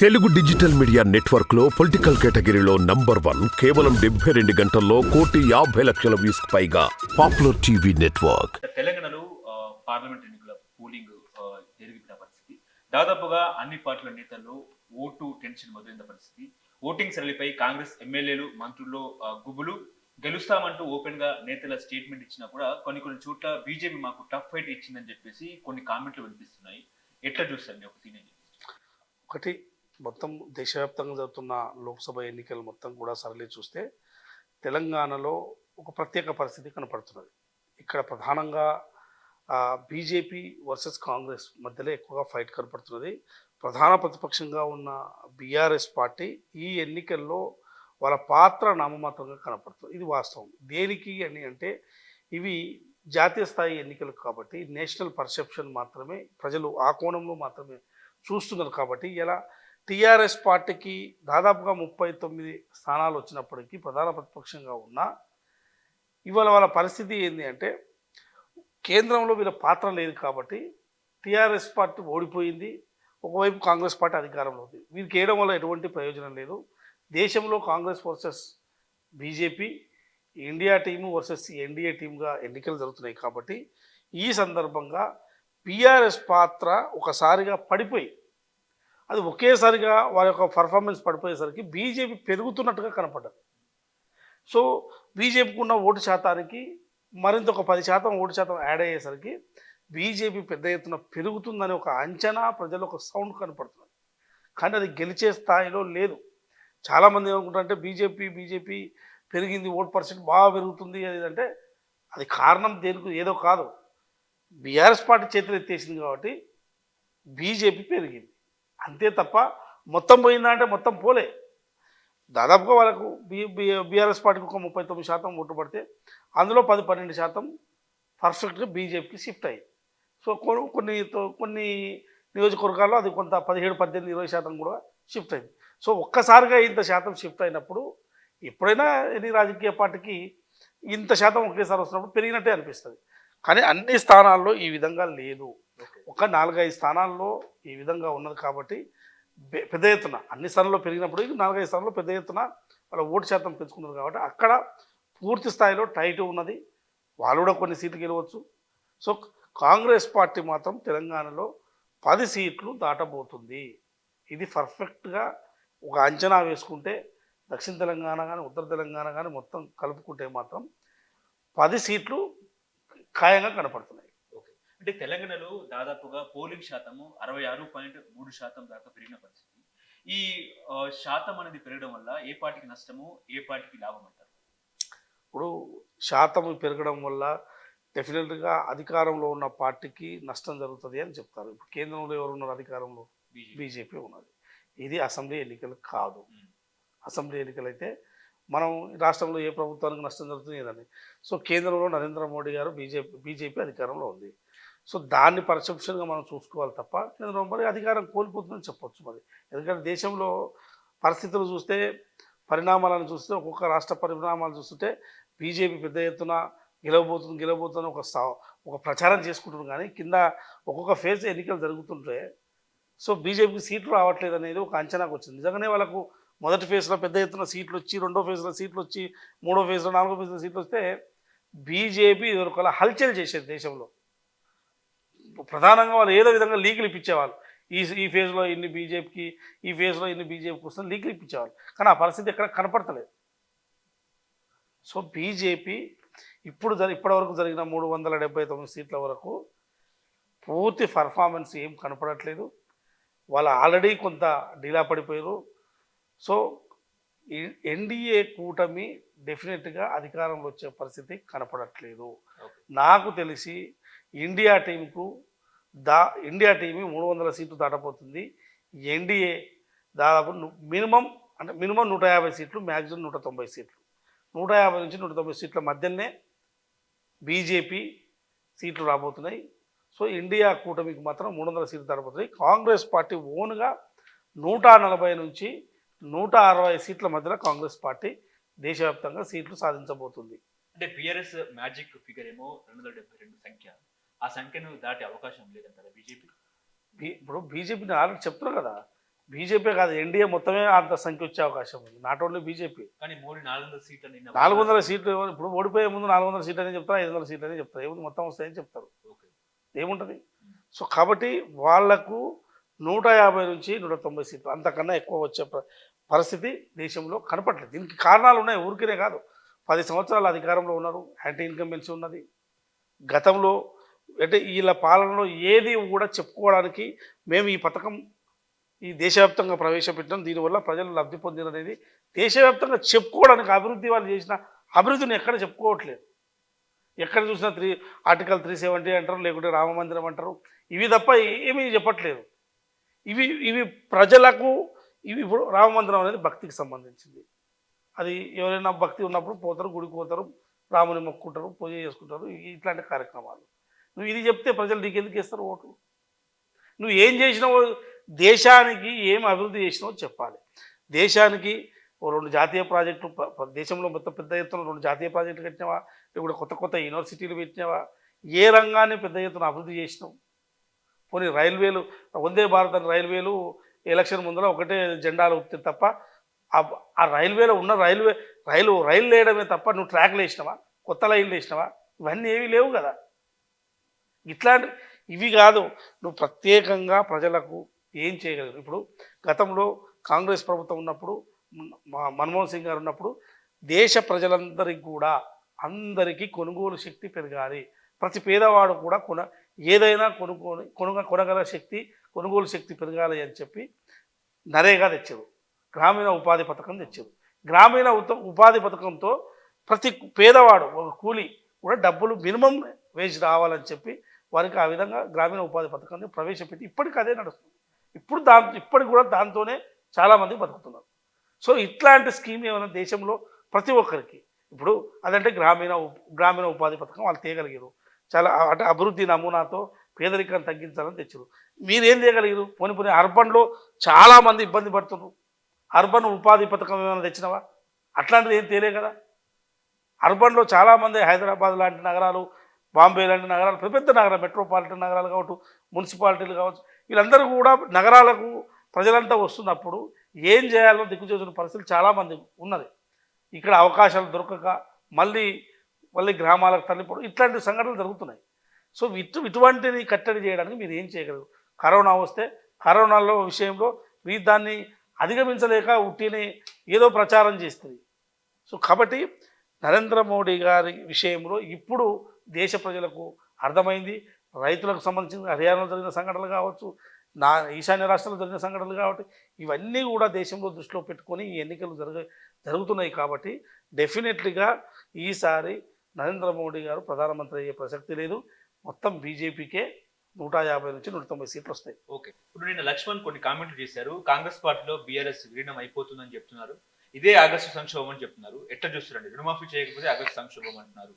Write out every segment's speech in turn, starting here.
Telugu digital media నెట్వర్క్లో political కేటగిరీలో number one కేవలం డెబ్బై రెండు గంటల్లో కోటి యాభై లక్షల వ్యూస్ పైగా పాపులర్ టీవీ నెట్వర్క్. తెలంగాణలో పార్లమెంట్ ఎన్నికల పోలింగ్ జరిగిన పరిస్థితి. దాదాపుగా అన్ని పార్టీల నేతల్లో ఓటు టెన్షన్ మొదలైన పరిస్థితి. ఓటింగ్ సరళిపై కాంగ్రెస్ ఎమ్మెల్యేలు మంత్రుల్లో ఆ, గుబులు గెలుస్తామంటూ ఓపెన్గా నేతల స్టేట్మెంట్ ఇచ్చినా కూడా కొన్ని కొన్ని చోట్ల బీజేపీ మాకు టఫ్ ఫైట్ ఇచ్చిందని చెప్పేసి కొన్ని కామెంట్లు వినిపిస్తున్నాయి. ఎట్లా చూస్తారు ఒక సీనియర్ ఒకటి మొత్తం దేశవ్యాప్తంగా జరుగుతున్న లోక్సభ ఎన్నికలు మొత్తం కూడా సరళి చూస్తే తెలంగాణలో ఒక ప్రత్యేక పరిస్థితి కనపడుతున్నది. ఇక్కడ ప్రధానంగా బీజేపీ వర్సెస్ కాంగ్రెస్ మధ్యలో ఎక్కువగా ఫైట్ కనపడుతున్నది. ప్రధాన ప్రతిపక్షంగా ఉన్న బీఆర్ఎస్ పార్టీ ఈ ఎన్నికల్లో వాళ్ళ పాత్ర నామమాత్రంగా కనపడుతుంది. ఇది వాస్తవం. దేనికి అని అంటే ఇవి జాతీయ స్థాయి ఎన్నికలు కాబట్టి నేషనల్ పర్సెప్షన్ మాత్రమే ప్రజలు ఆ కోణంలో మాత్రమే చూస్తున్నారు కాబట్టి ఇలా టీఆర్ఎస్ పార్టీకి దాదాపుగా ముప్పై తొమ్మిది స్థానాలు వచ్చినప్పటికీ ప్రధాన ప్రతిపక్షంగా ఉన్న ఇవాళ వాళ్ళ పరిస్థితి ఏంటి అంటే కేంద్రంలో వీళ్ళ పాత్ర లేదు కాబట్టి టీఆర్ఎస్ పార్టీ ఓడిపోయింది. ఒకవైపు కాంగ్రెస్ పార్టీ అధికారంలో ఉంది. వీరికి వేయడం వల్ల ఎటువంటి ప్రయోజనం లేదు. దేశంలో Congress versus BJP India team versus NDA టీమ్గా ఎన్నికలు జరుగుతున్నాయి కాబట్టి ఈ సందర్భంగా బీఆర్ఎస్ పాత్ర ఒకసారిగా పడిపోయి అది ఒకేసారిగా వారి యొక్క పర్ఫార్మెన్స్ పడిపోయేసరికి బీజేపీ పెరుగుతున్నట్టుగా కనపడ్డది. సో బీజేపీకి ఉన్న ఓటు శాతానికి మరింత ఒక పది శాతం ఓటు శాతం యాడ్ అయ్యేసరికి బీజేపీ పెద్ద ఎత్తున పెరుగుతుందనే ఒక అంచనా ప్రజలు ఒక సౌండ్ కనపడుతుంది కానీ అది గెలిచే స్థాయిలో లేదు. చాలామంది ఏమనుకుంటారంటే బీజేపీ బీజేపీ పెరిగింది ఓట్ పర్సెంట్ బాగా పెరుగుతుంది అది అంటే అది కారణం దేనికి? ఏదో కాదు. బీఆర్ఎస్ పార్టీ చేతులు ఎత్తేసింది కాబట్టి బీజేపీ పెరిగింది. అంతే తప్ప మొత్తం పోయిందా అంటే మొత్తం పోలే. దాదాపుగా వాళ్ళకు బీ బీఆర్ఎస్ పార్టీకి ఒక ముప్పై తొమ్మిది శాతం ఓటు పడితే అందులో పది పన్నెండు శాతం పర్ఫెక్ట్గా బీజేపీకి షిఫ్ట్ అయ్యింది సో కొన్ని కొన్ని నియోజకవర్గాల్లో అది కొంత పదిహేడు పద్దెనిమిది ఇరవై శాతం కూడా షిఫ్ట్ అయింది. సో ఒక్కసారిగా ఇంత శాతం షిఫ్ట్ అయినప్పుడు ఎప్పుడైనా ఎన్ని రాజకీయ పార్టీకి ఇంత శాతం ఒకేసారి వస్తున్నప్పుడు పెరిగినట్టే అనిపిస్తుంది. కానీ అన్ని స్థానాల్లో ఈ విధంగా లేదు. ఒక నాలుగైదు స్థానాల్లో ఈ విధంగా ఉన్నది కాబట్టి పెద్ద ఎత్తున అన్ని స్థానాల్లో పెరిగినప్పుడు ఇది నాలుగైదు స్థానాల్లో పెద్ద ఎత్తున వాళ్ళ ఓటు శాతం పెంచుకున్నారు కాబట్టి అక్కడ పూర్తి స్థాయిలో టైట్ ఉన్నది. వాళ్ళు కూడా కొన్ని సీట్లు గెలవచ్చు. సో కాంగ్రెస్ పార్టీ మాత్రం తెలంగాణలో పది సీట్లు దాటబోతుంది. ఇది పర్ఫెక్ట్గా ఒక అంచనా వేసుకుంటే దక్షిణ తెలంగాణ కానీ ఉత్తర తెలంగాణ కానీ మొత్తం కలుపుకుంటే మాత్రం పది సీట్లు ఖాయంగా కనపడుతున్నాయి. అంటే తెలంగాణలో దాదాపుగా పోలింగ్ శాతము అరవై ఆరు పాయింట్ మూడు శాతం దాకా పెరిగిన పరిస్థితి. ఈ శాతం అనేది పెరగడం వల్ల ఏ పార్టీకి నష్టము ఏ పార్టీకి లాభం అంటారు? ఇప్పుడు శాతం పెరగడం వల్ల డెఫినెట్గా అధికారంలో ఉన్న పార్టీకి నష్టం జరుగుతుంది అని చెప్తారు. ఇప్పుడు కేంద్రంలో ఎవరు ఉన్నారు అధికారంలో? బీజేపీ. ఉన్నది. ఇది అసెంబ్లీ ఎన్నికలు కాదు. అసెంబ్లీ ఎన్నికలు అయితే మనం రాష్ట్రంలో ఏ ప్రభుత్వానికి నష్టం జరుగుతుంది ఏదని సో కేంద్రంలో నరేంద్ర మోడీ గారు బీజేపీ బీజేపీ అధికారంలో ఉంది. సో దాన్ని పర్సెప్షన్గా మనం చూసుకోవాలి తప్ప కేంద్రం మరి అధికారం కోల్పోతుందని చెప్పొచ్చు మరి. ఎందుకంటే దేశంలో పరిస్థితులు చూస్తే పరిణామాలను చూస్తే ఒక్కొక్క రాష్ట్ర పరిణామాలు చూస్తుంటే బీజేపీ పెద్ద ఎత్తున గెలవబోతుంది గెలవబోతుంది ఒక ఒక ప్రచారం చేసుకుంటుంది కానీ కింద ఒక్కొక్క ఫేజ్ ఎన్నికలు జరుగుతుంటే సో బీజేపీకి సీట్లు రావట్లేదు అనేది ఒక అంచనాకు వచ్చింది. నిజంగానే వాళ్ళకు మొదటి ఫేజ్లో పెద్ద ఎత్తున సీట్లు వచ్చి రెండో ఫేజ్లో సీట్లు వచ్చి మూడో ఫేజ్లో నాలుగో ఫేజ్లో సీట్లు వస్తే బీజేపీ ఒకవేళ హల్చల్ చేసేది దేశంలో. ప్రధానంగా వాళ్ళు ఏదో విధంగా లీకులు ఇప్పించేవాళ్ళు. ఈ ఈ ఫేజ్లో ఇన్ని బీజేపీకి ఈ ఫేజ్లో ఇన్ని బీజేపీకి వస్తుంది లీకులు ఇప్పించేవాళ్ళు. కానీ ఆ పరిస్థితి ఎక్కడ కనపడతలేదు. సో బీజేపీ ఇప్పుడు జరి ఇప్పటివరకు జరిగిన మూడు వందల డెబ్బై తొమ్మిది సీట్ల వరకు పూర్తి పర్ఫార్మెన్స్ ఏం కనపడట్లేదు. వాళ్ళు ఆల్రెడీ కొంత డీలా పడిపోయారు. సో ఎన్డీఏ కూటమి డెఫినెట్గా అధికారంలో వచ్చే పరిస్థితి కనపడట్లేదు. నాకు తెలిసి ఇండియా టీంకు దా ఇండియా టీవీ మూడు వందల సీట్లు దాటపోతుంది ఎన్డీఏ దాదాపు మినిమం అంటే మినిమం నూట యాభై సీట్లు మ్యాక్సిమం నూట తొంభై సీట్లు. నూట యాభై నుంచి నూట తొంభై సీట్ల మధ్యనే బీజేపీ సీట్లు రాబోతున్నాయి. సో ఇండియా కూటమికి మాత్రం మూడు వందల సీట్లు దాటపోతున్నాయి కాంగ్రెస్ పార్టీ ఓన్గా నూట నలభై నుంచి నూట అరవై సీట్ల మధ్యలో కాంగ్రెస్ పార్టీ దేశవ్యాప్తంగా సీట్లు సాధించబోతుంది. అంటే పిఆర్ఎస్ మ్యాజిక్ ఫిగర్ ఏమో రెండు వందల డెబ్బై రెండు సంఖ్య. ఆ సంఖ్యను దాటే అవకాశం లేదంటారా బీజేపీ? ఇప్పుడు బీజేపీని ఆల్రెడీ చెప్తున్నారు కదా. బీజేపీ కాదు ఎన్డీఏ మొత్తమే అంత సంఖ్య వచ్చే అవకాశం ఉంది. Not only BJP. కానీ మోడీ నాలుగు వందల సీట్లు నాలుగు వందల సీట్లు ఇప్పుడు ఓడిపోయే ముందు నాలుగు వందల సీట్లు అని చెప్తారు ఐదు వందల సీట్లు అని చెప్తారు? ఏముంది మొత్తం వస్తాయని చెప్తారు. ఏముంటుంది? సో కాబట్టి వాళ్ళకు నూట యాభై నుంచి నూట తొంభై సీట్లు అంతకన్నా ఎక్కువ వచ్చే పరిస్థితి దేశంలో కనపట్లేదు దీనికి కారణాలు ఉన్నాయి ఊరికనే కాదు. పది సంవత్సరాల అధికారంలో ఉన్నారు యాంటీ ఇన్కంబెన్సీ ఉన్నది. గతంలో అంటే వీళ్ళ పాలనలో ఏది కూడా చెప్పుకోవడానికి మేము ఈ పథకం ఈ దేశవ్యాప్తంగా ప్రవేశపెట్టడం దీనివల్ల ప్రజలు లబ్ధి పొందిననేది దేశవ్యాప్తంగా చెప్పుకోవడానికి అభివృద్ధి వాళ్ళు చేసిన అభివృద్ధిని ఎక్కడ చెప్పుకోవట్లేదు. ఎక్కడ చూసినా త్రీ ఆర్టికల్ త్రీ సెవెంటీ అంటారు లేకుంటే రామ మందిరం అంటారు. ఇవి తప్ప ఏమీ చెప్పట్లేదు. ఇవి ఇవి ప్రజలకు ఇవి ఇప్పుడు రామ మందిరం అనేది భక్తికి సంబంధించింది. అది ఎవరైనా భక్తి ఉన్నప్పుడు పోతారు గుడికి పోతారు రాముని మొక్కుంటారు పూజ చేసుకుంటారు ఇట్లాంటి కార్యక్రమాలు. నువ్వు ఇది చెప్తే ప్రజలు నీకు ఎందుకు ఇస్తారు ఓటు? నువ్వు ఏం చేసినావో దేశానికి ఏం అభివృద్ధి చేసినావో చెప్పాలి. దేశానికి ఓ రెండు జాతీయ ప్రాజెక్టులు దేశంలో మొత్తం పెద్ద ఎత్తున రెండు జాతీయ ప్రాజెక్టులు కట్టినావా? లేకుంటే కొత్త కొత్త యూనివర్సిటీలు పెట్టినావా? ఏ రంగాన్ని పెద్ద ఎత్తున అభివృద్ధి చేసినావు? పోనీ రైల్వేలు వందే భారత రైల్వేలు ఎలక్షన్ ముందర ఒకటే జెండాలు ఊపితే తప్ప ఆ- ఆ రైల్వేలో ఉన్న రైల్వే రైలు రైలు వేయడమే తప్ప నువ్వు ట్రాక్లు వేసినావా? కొత్త లైన్లు వేసినావా? ఇవన్నీ ఏవి లేవు కదా. ఇట్లాంటి ఇవి కాదు. నువ్వు ప్రత్యేకంగా ప్రజలకు ఏం చేయగలరు ఇప్పుడు గతంలో కాంగ్రెస్ ప్రభుత్వం ఉన్నప్పుడు మన్మోహన్ సింగ్ గారు ఉన్నప్పుడు దేశ ప్రజలందరికీ కూడా అందరికీ కొనుగోలు శక్తి పెరగాలి. ప్రతి పేదవాడు కూడా కొన ఏదైనా కొనుగోలు కొనుగ కొనగల శక్తి కొనుగోలు శక్తి పెరగాలి అని చెప్పి నరేగా తెచ్చారు. గ్రామీణ ఉపాధి పథకం తెచ్చారు. గ్రామీణ ఉపాధి పథకంతో ప్రతి పేదవాడు ఒక కూలి కూడా డబ్బులు మినిమం వేసి రావాలని చెప్పి వారికి ఆ విధంగా గ్రామీణ ఉపాధి పథకాన్ని ప్రవేశపెట్టి ఇప్పటికి అదే నడుస్తుంది. ఇప్పుడు దాంతో ఇప్పటికి కూడా దాంతోనే చాలామంది బతుకుతున్నారు. సో ఇట్లాంటి స్కీమ్ ఏమైనా దేశంలో ప్రతి ఒక్కరికి ఇప్పుడు అదంటే గ్రామీణ గ్రామీణ ఉపాధి పథకం వాళ్ళు తీయగలిగారు చాలా అంటే అభివృద్ధి నమూనాతో పేదరికాన్ని తగ్గించాలని తెచ్చారు మీరేం చేయగలిగారు పోనీ పోనీ అర్బన్లో చాలామంది ఇబ్బంది పడుతున్నారు. అర్బన్ ఉపాధి పథకం ఏమైనా తెచ్చినవా? అట్లాంటిది ఏం తేలే కదా అర్బన్లో చాలామంది హైదరాబాద్ లాంటి నగరాలు బాంబే లాంటి నగరాలు పెద్ద పెద్ద నగరాలు మెట్రోపాలిటన్ నగరాలు కావచ్చు మున్సిపాలిటీలు కావచ్చు వీళ్ళందరూ కూడా నగరాలకు ప్రజలంతా వస్తున్నప్పుడు ఏం చేయాలో దిక్కు చేసిన పరిస్థితులు చాలామంది ఉన్నది. ఇక్కడ అవకాశాలు దొరకక మళ్ళీ మళ్ళీ గ్రామాలకు తరలిపోవడం ఇట్లాంటి సంఘటనలు జరుగుతున్నాయి. సో ఇటు ఇటువంటిని కట్టడి చేయడానికి మీరు ఏం చేయగలరు? కరోనా వస్తే కరోనాలో విషయంలో మీరు దాన్ని అధిగమించలేక ఉట్టిని ఏదో ప్రచారం చేస్తుంది. సో కాబట్టి నరేంద్ర మోడీ గారి విషయంలో ఇప్పుడు దేశ ప్రజలకు అర్థమైంది. రైతులకు సంబంధించిన హర్యానాలో జరిగిన సంఘటనలు కావచ్చు నా ఈశాన్య రాష్ట్రాల్లో జరిగిన సంఘటనలు కాబట్టి ఇవన్నీ కూడా దేశంలో దృష్టిలో పెట్టుకొని ఈ ఎన్నికలు జరగ జరుగుతున్నాయి కాబట్టి డెఫినెట్లీగా ఈసారి నరేంద్ర మోడీ గారు ప్రధానమంత్రి అయ్యే ప్రసక్తి లేదు. మొత్తం బీజేపీకే నూట యాభై నుంచి నూట తొంభై సీట్లు వస్తాయి. ఓకే. ఇప్పుడు నిన్న లక్ష్మణ్ కొన్ని కామెంట్లు చేశారు. కాంగ్రెస్ పార్టీలో బీఆర్ఎస్ విలీనం అయిపోతుందని చెప్తున్నారు. ఇదే ఆగస్టు సంక్షోభం అని చెప్తున్నారు. ఎట్లా చూస్తారండి? రుణమాఫీ చేయకపోతే ఆగస్టు సంక్షోభం అంటున్నారు.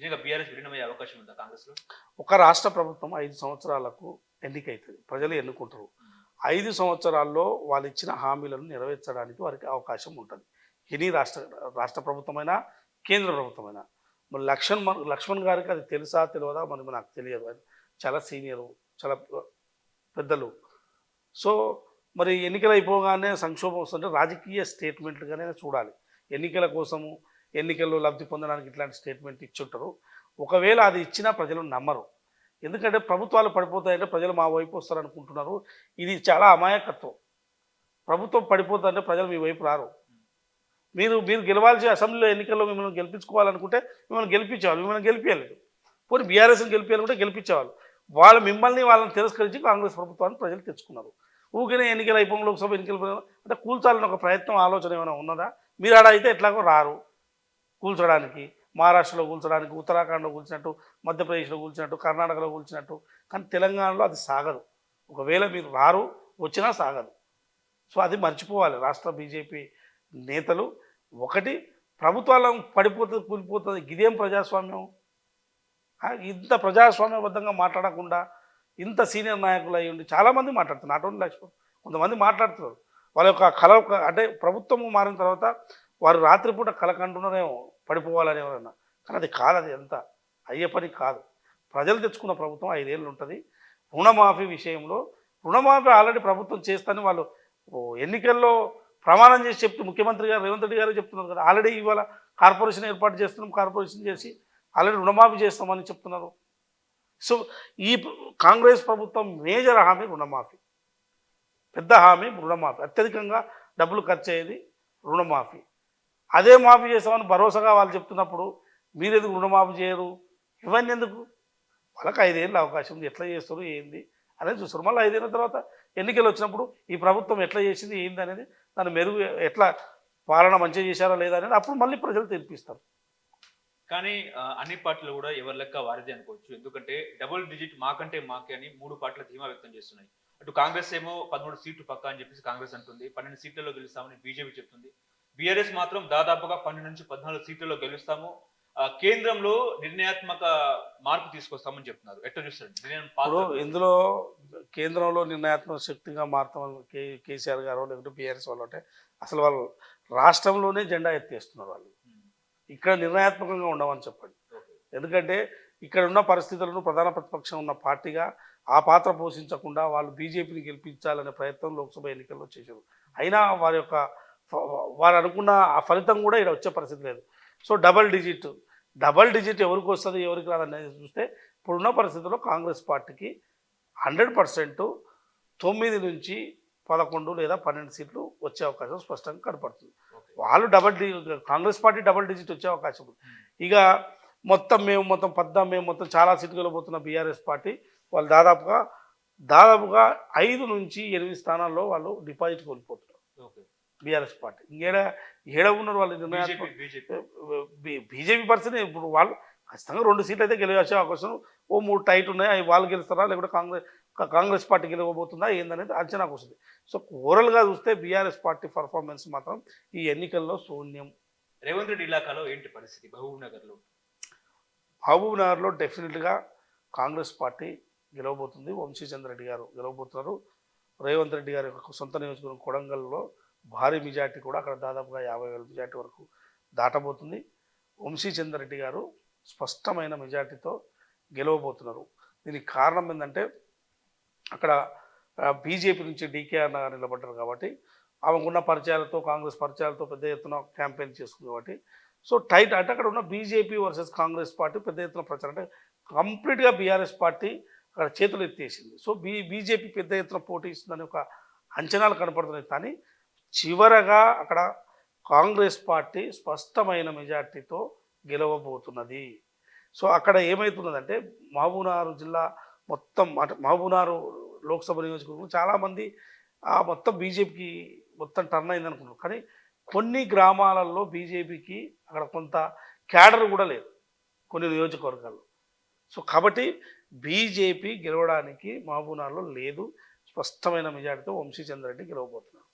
నిజంగా బీఆర్ఎస్ విలీనమయ్యే అవకాశం ఉందా కాంగ్రెస్లో ఒక రాష్ట్ర ప్రభుత్వం ఐదు సంవత్సరాలకు ఎన్నికవుతుంది ప్రజలు ఎన్నుకుంటారు. ఐదు సంవత్సరాల్లో వాళ్ళు ఇచ్చిన హామీలను నెరవేర్చడానికి వారికి అవకాశం ఉంటుంది. ఎనీ రాష్ట్ర రాష్ట్ర ప్రభుత్వమైనా కేంద్ర ప్రభుత్వమైనా. మరి లక్ష్మణ్ మన- లక్ష్మణ్ గారికి అది తెలుసా తెలియదా మరి నాకు తెలియదు. ఆయన చాలా సీనియరు చాలా పెద్దలు. సో మరి ఎన్నికలు అయిపోగానే సంక్షోభం వస్తుంటే రాజకీయ స్టేట్మెంట్గానే చూడాలి. ఎన్నికల కోసము ఎన్నికల్లో లబ్ధి పొందడానికి ఇట్లాంటి స్టేట్మెంట్ ఇచ్చుంటారు. ఒకవేళ అది ఇచ్చినా ప్రజలు నమ్మరు. ఎందుకంటే ప్రభుత్వాలు పడిపోతాయంటే ప్రజలు మా వైపు వస్తారు అనుకుంటున్నారు ఇది చాలా అమాయకత్వం. ప్రభుత్వం పడిపోతుందంటే ప్రజలు మీ వైపు రారు. మీరు మీరు గెలవాల్సి అసెంబ్లీలో ఎన్నికల్లో మిమ్మల్ని గెలిపించుకోవాలనుకుంటే మిమ్మల్ని గెలిపించేవాళ్ళు. మిమ్మల్ని గెలిపించలేదు పోనీ బీఆర్ఎస్ని గెలిపించాలంటే గెలిపించేవాళ్ళు. వాళ్ళు మిమ్మల్ని వాళ్ళని తిరస్కరించి కాంగ్రెస్ ప్రభుత్వాన్ని ప్రజలు తెచ్చుకున్నారు. ఊరికనే ఎన్నికలు అయిపోయిన లోక్సభ ఎన్నికలు అంటే కూల్చాలని ఒక ప్రయత్నం ఆలోచన ఏమైనా ఉన్నదా? మీరు ఆడ అయితే ఎట్లాగో రారు. కూల్చడానికి మహారాష్ట్రలో కూల్చడానికి ఉత్తరాఖండ్లో కూల్చినట్టు మధ్యప్రదేశ్లో కూల్చినట్టు కర్ణాటకలో కూల్చినట్టు. కానీ తెలంగాణలో అది సాగదు. ఒకవేళ మీరు రారు వచ్చినా సాగదు. సో అది మర్చిపోవాలి. రాష్ట్ర బీజేపీ నేతలు ఒకటి ప్రభుత్వాలను పడిపోతుంది కూలిపోతుంది. ఇదేం ప్రజాస్వామ్యం? ఇంత ప్రజాస్వామ్యబద్ధంగా మాట్లాడకుండా ఇంత సీనియర్ నాయకులు అయ్యి ఉండి చాలామంది మాట్లాడుతున్నారు. నాట్ ఓన్లీ లక్ష్మణ్ కొంతమంది మాట్లాడుతున్నారు. వాళ్ళ యొక్క కళ అంటే ప్రభుత్వం మారిన తర్వాత వారు రాత్రిపూట కళ పడిపోవాలని ఎవరన్నా. కానీ అది కాదు అది ఎంత? అయ్యే పని కాదు. ప్రజలు తెచ్చుకున్న ప్రభుత్వం ఐదేళ్ళు ఉంటుంది. రుణమాఫీ విషయంలో రుణమాఫీ ఆల్రెడీ ప్రభుత్వం చేస్తానని వాళ్ళు ఎన్నికల్లో ప్రమాణం చేసి చెప్తూ ముఖ్యమంత్రి గారు రేవంత్ రెడ్డి గారు చెప్తున్నారు కదా ఆల్రెడీ ఇవాళ కార్పొరేషన్ ఏర్పాటు చేస్తున్నాం కార్పొరేషన్ చేసి ఆల్రెడీ రుణమాఫీ చేస్తామని చెప్తున్నారు. సో ఈ కాంగ్రెస్ ప్రభుత్వం మేజర్ హామీ రుణమాఫీ. పెద్ద హామీ రుణమాఫీ. అత్యధికంగా డబ్బులు ఖర్చు అయ్యేది రుణమాఫీ. అదే మాఫీ చేస్తామని భరోసాగా వాళ్ళు చెప్తున్నప్పుడు మీరు ఎందుకు రుణమాఫీ చేయరు? ఇవన్నీ ఎందుకు? వాళ్ళకి ఐదేళ్ళు అవకాశం ఉంది. ఎట్లా చేస్తారు? ఏంది? అనేది చూస్తారు. మళ్ళీ ఐదేళ్ళ తర్వాత ఎన్నికలు వచ్చినప్పుడు ఈ ప్రభుత్వం ఎట్లా చేసింది? ఏంది? అనేది దాన్ని మెరుగు ఎట్లా పాలన మంచిగా చేశారా లేదా? అనేది అప్పుడు మళ్ళీ ప్రజలు తెలిపిస్తారు. కానీ అన్ని పార్టీలు కూడా ఎవరి లెక్క వారిదే అనుకోవచ్చు. ఎందుకంటే డబుల్ డిజిట్ మాకంటే మాకే అని మూడు పార్టీలు ధీమా వ్యక్తం చేస్తున్నాయి. అటు కాంగ్రెస్ ఏమో పదమూడు సీట్లు పక్క అని చెప్పేసి కాంగ్రెస్ అంటుంది. పన్నెండు సీట్లలో గెలుస్తామని బీజేపీ చెప్తుంది. బీఆర్ఎస్ మాత్రం దాదాపుగా పన్నెండు నుంచి పద్నాలుగు సీట్లలో గెలుస్తాము. కేంద్రంలో నిర్ణయాత్మక మార్పు తీసుకొస్తామని చెప్తున్నారు. ఎట్లా చూస్తారు? ఇందులో కేంద్రంలో నిర్ణయాత్మక శక్తిగా మారుతామని కేసీఆర్ గారు లేకుంటే బీఆర్ఎస్ వాళ్ళు అంటే అసలు వాళ్ళు రాష్ట్రంలోనే జెండా ఎత్తేస్తున్నారు వాళ్ళు. ఉమ్, ఇక్కడ నిర్ణయాత్మకంగా ఉండమని చెప్పండి. ఎందుకంటే ఇక్కడ ఉన్న పరిస్థితులను ప్రధాన ప్రతిపక్షం ఉన్న పార్టీగా ఆ పాత్ర పోషించకుండా వాళ్ళు బీజేపీని గెలిపించాలనే ప్రయత్నం లోక్సభ ఎన్నికల్లో చేశారు. అయినా వారి యొక్క వారు అనుకున్న ఆ ఫలితం కూడా ఇక్కడ వచ్చే పరిస్థితి లేదు. So double digit. Double digit ఎవరికి వస్తుంది ఎవరికి రాదనేది చూస్తే ఇప్పుడున్న పరిస్థితుల్లో కాంగ్రెస్ పార్టీకి హండ్రెడ్ పర్సెంట్ తొమ్మిది నుంచి పదకొండు లేదా పన్నెండు సీట్లు వచ్చే అవకాశం స్పష్టంగా కనపడుతుంది. వాళ్ళు double D Congress party double digit వచ్చే అవకాశం ఉంది. ఇక మొత్తం మేము మొత్తం పద్దాం మేము మొత్తం చాలా సీట్లు గెలబోతున్న బీఆర్ఎస్ పార్టీ వాళ్ళు దాదాపుగా దాదాపుగా ఐదు నుంచి ఎనిమిది స్థానాల్లో వాళ్ళు డిపాజిట్ కోల్పోతున్నారు. ఓకే. BRS party. ఇంకేడ ఏడ ఉన్నారు వాళ్ళు నిర్ణయాత్మక బీజేపీ పరిస్థితి ఇప్పుడు వాళ్ళు ఖచ్చితంగా రెండు సీట్లు అయితే గెలిచే అవకాశం ఓ మూడు టైట్ ఉన్నాయి అవి వాళ్ళు గెలుస్తారా లేకుంటే కాంగ్రెస్ కాంగ్రెస్ పార్టీ గెలవబోతుందా ఏందనేది అంచనాకు వస్తుంది. సో ఓవరాల్గా చూస్తే బీఆర్ఎస్ పార్టీ పర్ఫార్మెన్స్ మాత్రం ఈ ఎన్నికల్లో శూన్యం. రేవంత్ రెడ్డి ఇలాకాలో ఏంటి పరిస్థితి? మహబూబ్ నగర్లో మహబూబ్ నగర్లో డెఫినెట్గా కాంగ్రెస్ పార్టీ గెలవబోతుంది. వంశీచంద్ర రెడ్డి గారు గెలవబోతున్నారు. రేవంత్ రెడ్డి గారి యొక్క సొంత నియోజకవర్గం కొడంగల్లో భారీ మెజార్టీ కూడా అక్కడ దాదాపుగా యాభై వేల మెజార్టీ వరకు దాటబోతుంది. వంశీ రెడ్డి గారు స్పష్టమైన మెజార్టీతో గెలవబోతున్నారు. దీనికి కారణం ఏంటంటే అక్కడ బీజేపీ నుంచి డీకేఆర్ గారు నిలబడ్డారు కాబట్టి ఆమెకున్న పరిచయాలతో కాంగ్రెస్ పరిచయాలతో పెద్ద ఎత్తున క్యాంపెయిన్ చేసుకుంది కాబట్టి. సో టైట్ అంటే అక్కడ ఉన్న బీజేపీ వర్సెస్ కాంగ్రెస్ పార్టీ పెద్ద ఎత్తున ప్రచారం అంటే కంప్లీట్గా బీఆర్ఎస్ పార్టీ అక్కడ చేతులు ఎత్తేసింది. సో బీ బీజేపీ పెద్ద ఎత్తున పోటీ ఇస్తుందని ఒక అంచనాలు కనపడుతున్నాయి. కానీ చివరగా అక్కడ కాంగ్రెస్ పార్టీ స్పష్టమైన మెజార్టీతో గెలవబోతున్నది. సో అక్కడ ఏమవుతున్నదంటే మహబూనారు జిల్లా మొత్తం అంటే మహబూనారు లోక్సభ నియోజకవర్గం చాలామంది ఆ మొత్తం బీజేపీకి మొత్తం టర్న్ అయింది అనుకున్నారు కానీ కొన్ని గ్రామాలలో బీజేపీకి అక్కడ కొంత క్యాడర్ కూడా లేదు కొన్ని నియోజకవర్గాల్లో. సో కాబట్టి బీజేపీ గెలవడానికి మహబూనార్లో లేదు. స్పష్టమైన మెజార్టీతో వంశీచంద్ర రెడ్డి గెలవబోతున్నారు.